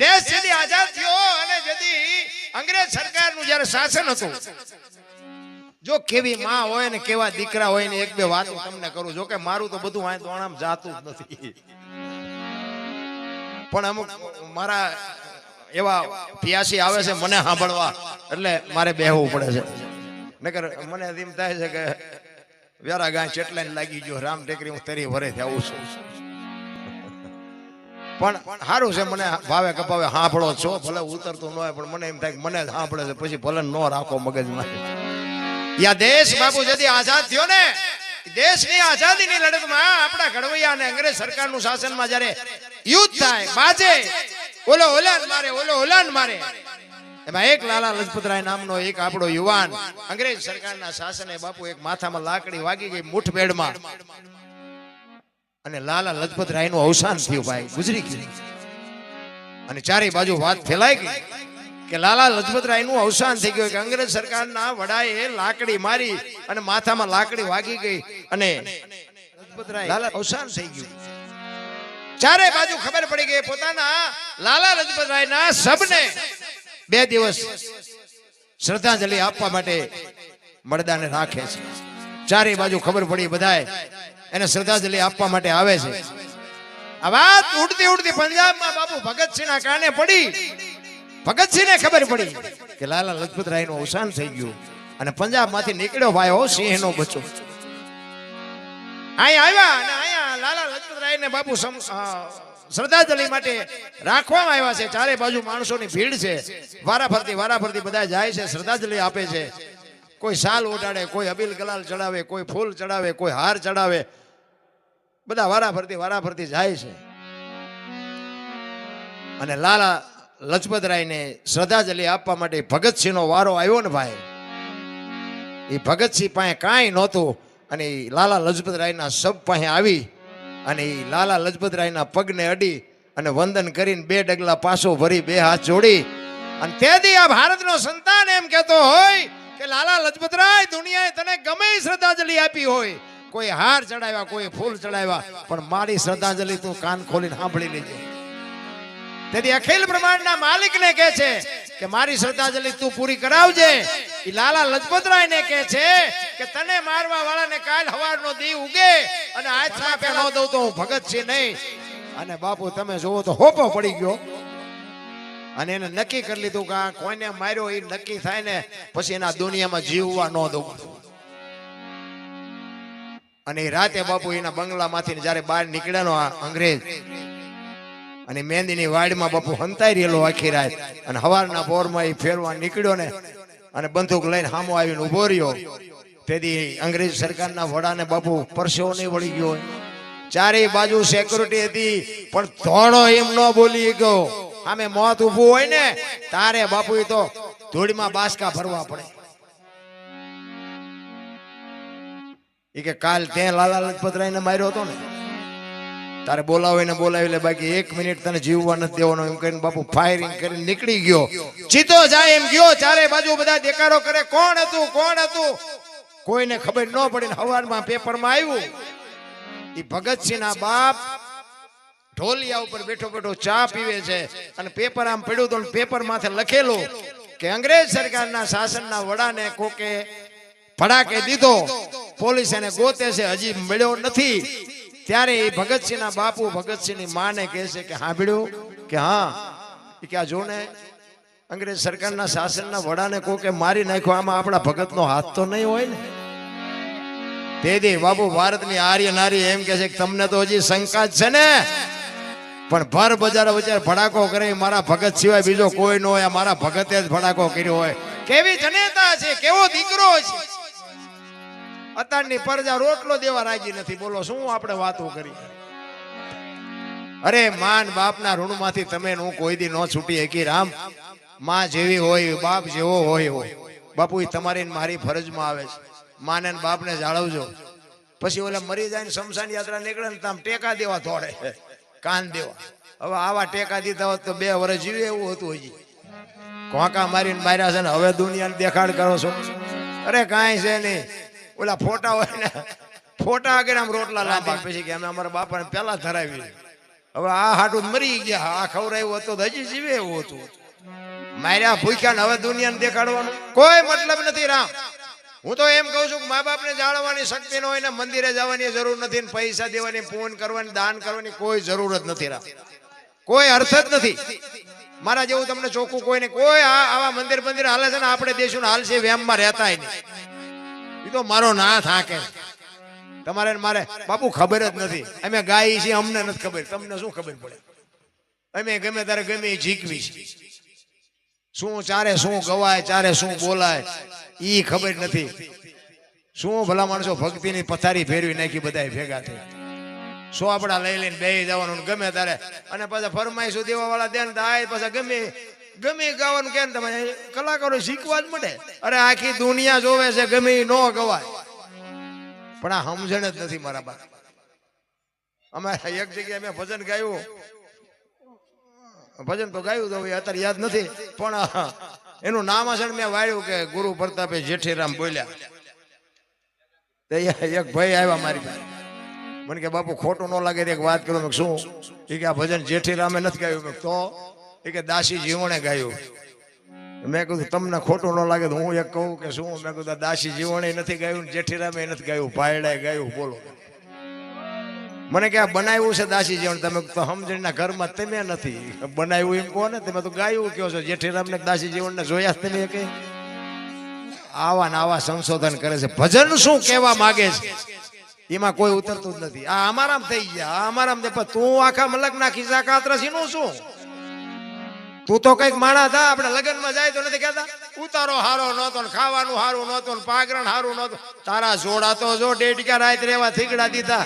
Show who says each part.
Speaker 1: દેશ જેથી આઝાદ થયો અને જેથી અંગ્રેજ સરકારનું જ્યારે શાસન હતું, જો કેવી માં હોય ને કેવા દીકરા હોય ને એક બે વાતો તમને કરું જો કે મારું તો બધું આ દોણામ જાતું જ નથી. પણ અમુક મારા એવા પિયાસી આવે છે મને સાંભળવા, એટલે મારે બેહવું પડે છે. નકર મને એમ થાય છે કે વ્યારા ગાય ચેટલાઈને લાગી ગયો, રામ ટેકરી હું તરી વરે આવું છું. પણ સારું છે, મને ભાવે કપાવે સાંભળો છો, ભલે ઉતરતું ન હોય, પણ મને એમ થાય મને જ છે, પછી ભલે ન રાખો મગજમાં. યા દેશ બાપુ જદી આઝાદ થયો ને? દેશની આઝાદીની લડતમાં આપણા ઘડવૈયા અને અંગ્રેજ સરકારનું શાસનમાં જ્યારે યુદ્ધ થાય, બાજે, ઓલો ઓલાન મારે, ઓલો ઓલાન મારે. એમાં એક લાલા લજપતરાય નામનો એક આપણો યુવાન અંગ્રેજ સરકારના શાસને બાપુ એક માથામાં લાકડી વાગી ગઈ મુઠભેડમાં. અને લાલા લજપત રાયનું અવસાન થયું ભાઈ, ગુજરી ગયું. અને ચારે બાજુ વાત ફેલાઈ ગઈ કે લાલા લજપતનું અવસાન થઈ ગયું કે અંગ્રેજ સરકારના વડાએ લાકડી મારી અને માથામાં લાકડી વાગી ગઈ અને અવસાન થઈ ગયું. ચારે બાજુ ખબર પડી ગઈ પોતાના લાલા લજપતરાયના સબને બે દિવસ શ્રદ્ધાંજલિ આપવા માટે મળદાને રાખે છે. ચારે બાજુ ખબર પડી બધાય એને શ્રદ્ધાંજલિ આપવા માટે આવે છે. આ વાત ઉડતી ઉડતી પંજાબમાં બાપુ ભગતસિંહના કાને પડી. ભગતસિંહને ખબર પડી કે લાલા લજપત રાયનું અવસાન થઈ ગયું અને પંજાબમાંથી નીકળ્યો ભાઈ સિંહનો બચ્ચો. અહીંયા આવ્યા અને અહીંયા લાલા લજપત રાયને બાપુ શ્રદ્ધાંજલિ માટે રાખવામાં આવ્યા છે. ચારે બાજુ માણસોની ભીડ છે. વારાફરતી વારાફરતી બધા જાય છે, શ્રદ્ધાંજલિ આપે છે. કોઈ સાલ ઓઢાડે, કોઈ અબીલ ગલાલ ચડાવે, કોઈ ફૂલ ચડાવે, કોઈ હાર ચડાવે. બધા વારાફરતી વારાફરતી જાય છે. અને લાલા લજપતરાયને શ્રદ્ધાંજલિ આપવા માટે ભગતસિંહનો વારો આવ્યો ને ભાઈ. એ ભગતસિંહ પાસે કાંઈ નહોતું અને ઈ લાલા લજપતરાયના સબ પાસે આવી અને એ લાલા લજપતરાયના પગને અડી અને વંદન કરીને બે ડગલા પાછો ભરી, બે હાથ જોડી. અને તેથી આ ભારતનો સંતાન એમ કહેતો હોય કે લાલા લજપતરાય, દુનિયાએ તને ગમે શ્રદ્ધાંજલિ આપી હોય. કોઈ હાર ચડાવ્યા, કોઈ ફૂલ ચડાવ્યા, પણ મારી શ્રદ્ધાંજલિ તું કાન ખોલીને સાંભળી લેજે. તેથી અખિલ બ્રહ્માંડના માલિકને કહે છે કે મારી શ્રદ્ધાંજલિ તું પૂરી કરાવજે. એ લાલા લજપતરાય ને કહે છે કે તને મારવા વાળાને કાલ હવારનો દી ઉગે અને હાથમાં પે ન દઉં તો હું ભગત છે નહીં. અને બાપુ, તમે જોવો તો હોપો પડી ગયો. અને એને નક્કી કરી લીધું કે કોઈને માર્યો એ નક્કી થાય ને પછી એના દુનિયામાં જીવવા ન દઉં. અને રાતે બાપુ એના બંગલામાંથી જ્યારે બહાર નીકળ્યાનો આ અંગ્રેજ, અને મહેંદીની વાડમાં બાપુ હંતાઈ રહેલો આખી રાત. અને હવારના પોરમાં એ ફેરવા નીકળ્યો ને, અને બંદૂક લઈને સામો આવીને ઊભો રહ્યો. તેથી અંગ્રેજ સરકારના વડાને બાપુ પરસેવો નહીં વળી ગયો. ચારેય બાજુ સિક્યુરિટી હતી, પણ ધોણો એમ ન બોલી ગયો. સામે મોત ઊભું હોય ને, તારે બાપુ તો ધૂળમાં બાસકા ભરવા પડે. એ કે કાલ ત્યાં લાલા લજપતરાયને માર્યો હતો ને, તારે બોલાવીને બોલાવી લે, બાકી એક મિનિટ તને જીવવા નથી દેવાનો. એમ કરીને બાપુ ફાયરિંગ કરીને નીકળી ગયો. ચીતો જાય એમ ગયો, ચારે બાજુ બધા દેકારો કરે, કોણ હતું કોણ હતું? કોઈને ખબર ન પડી ને હવારમાં પેપરમાં આવ્યું. એ ભગતસિંહના બાપ ઢોલિયા ઉપર બેઠો બેઠો ચા પીવે છે અને પેપર આમ પડ્યું તો પેપર માથે લખેલું કે અંગ્રેજ સરકારના શાસનના વડાને કોકે ફડાકે દીધો. પોલીસ એને ગોતે છે, હજી મળ્યો નથી. ત્યારે એ ભગતસિંહના બાપુ ભગતસિંહની માને કહે છે કે સાંભળ્યું કે હા કે આ જો ને, અંગ્રેજ સરકારના શાસનના વડાને કોકે મારી નાખ્યો, આમાં આપણા ભગતનો હાથ તો નહીં હોય ને. તેથી બાપુ ભારતની આર્ય નારી એમ કે છે કે તમને તો હજી શંકા જ છે ને. પણ ભર બજાર વચ્ચે ભડાકો કરે મારા ભગત સિવાય બીજો કોઈ ન હોય મારા ભગતે જ ભડાકો કર્યો હોય. કેવી જનેતા છે, કેવો દીકરો છે. અત્યારની પરજા રોટલો દેવા રાજી નથી. બોલો, શું આપણે વાતો કરી? અરે, માન બાપના ઋણમાંથી તમે હું કોઈ દી ન છૂટી હકી, રામ. માં જેવી હોય, બાપ જેવો હોય હોય. બાપુ એ તમારી મારી ફરજમાં આવે છે. માને બાપને જાળવજો. પછી ઓલા મરી જાય ને શમશાન યાત્રા નીકળે ને તામ ટેકા દેવા થોડે કાન દેવા. હવે આવા ટેકા દીધા હોત તો બે વર્ષ જીવે એવું હતું હજી. કોંકા મારીને માર્યા છે ને હવે દુનિયાને દેખાડ કરો છો. અરે, કાંઈ છે નહીં. ઓલા ફોટા હોય ને ફોટા આગળ આમ રોટલા લાંબા. પછી કે અમે અમારા બાપાને પહેલા ધરાવી હવે આ હાટું મરી ગયા. આ ખવરાયું હતું તો હજી જીવે એવું હતું. માર્યા ભૂખ્યા ને હવે દુનિયાને દેખાડવાનું. કોઈ મતલબ નથી રામ. હું તો એમ કહું છું કે મા બાપને જાળવવાની શક્તિ ન હોય ને મંદિરે જવાની જરૂર નથી ને પૈસા દેવાની પૂન કરવાની દાન કરવાની કોઈ જરૂર જ નથી રામ. કોઈ અર્થ જ નથી. મારા જેવું તમને ચોખ્ખું કોઈ ને કોઈ આ આવા મંદિર મંદિર હાલે છે ને આપણે દેશું હાલશે વેમમાં રહેતા નહીં. એ તો મારો નાથ હાકે. તમારે મારે બાપુ ખબર જ નથી. અમે ગાય છીએ, અમને નથી ખબર. તમને શું ખબર પડે? અમે ગમે ત્યારે ગમે જીકવી છે. શું ચારે શું ગવાય, ચારે શું બોલાય એ ખબર નથી. શું ભલા માણસો ભક્તિની પથારી ફેરવી નાખી બધા ભેગા થયા. શું સોપડા લઈ લઈને બેહી જવાનું ગમે તારે અને પાછા ફરમાઈશું દેવા વાળા દે ને તો આય પાછા ગમે ગમે ગાવાનું કે તમે કલાકારો શીખવા જ મળે. અરે આખી દુનિયા જોવે છે, ગમે ન ગવાય. પણ આ સમજણ જ નથી મારા બા અમે એક જગ્યાએ મેં ભજન ગાયું. ભજન તો ગાયું તો અત્યારે યાદ નથી, પણ એનું નામાસણ મેં વાળ્યું કે ગુરુ પ્રતાપે જેઠીરામ બોલ્યા. એક ભાઈ આવ્યા મારી પાસે. મને કે, બાપુ, ખોટું ન લાગે, એક વાત કરું. શું? એ કે, આ ભજન જેઠીરામે નથી ગાયું. તો? એ કે દાસી જીવણે ગાયું. મેં કીધું, તમને ખોટું ન લાગે તો હું એક કહું કે શું? મેં કીધું દાસી જીવણે નથી ગાયું, જેઠીરામે નથી ગાયું, ભાયડાએ ગાયું. બોલો. મને કે, આ બનાવ્યું છે દાસી જીવણ. તમે તો સમજણના ઘરમાં તમે નથી. બનાવ્યું એમ કહો ને તમે તો ગાયું કહો છો? જેઠીરામ ને દાસી જીવણને જોયા જ તમે કે? આવા ને આવા સંશોધન કરે છે. ભજન શું કહેવા માગે છે? એમાં કોઈ ઉતરતું જ નથી. આ અમારામ થઈ ગયા. આ અમારામ તું આખા મલક નાખી કાતરસી નું શું તું તો કંઈક માણા થા, આપણે લગ્નમાં જાય તો નથી કહેતા? ઉતારો હારો નહોતો ને ખાવાનું હારું નહોતું ને પાગરણ હારું નહોતું. તારા જોડા તો જો ડેડિકા રાત રેવા થીગડા દીધા.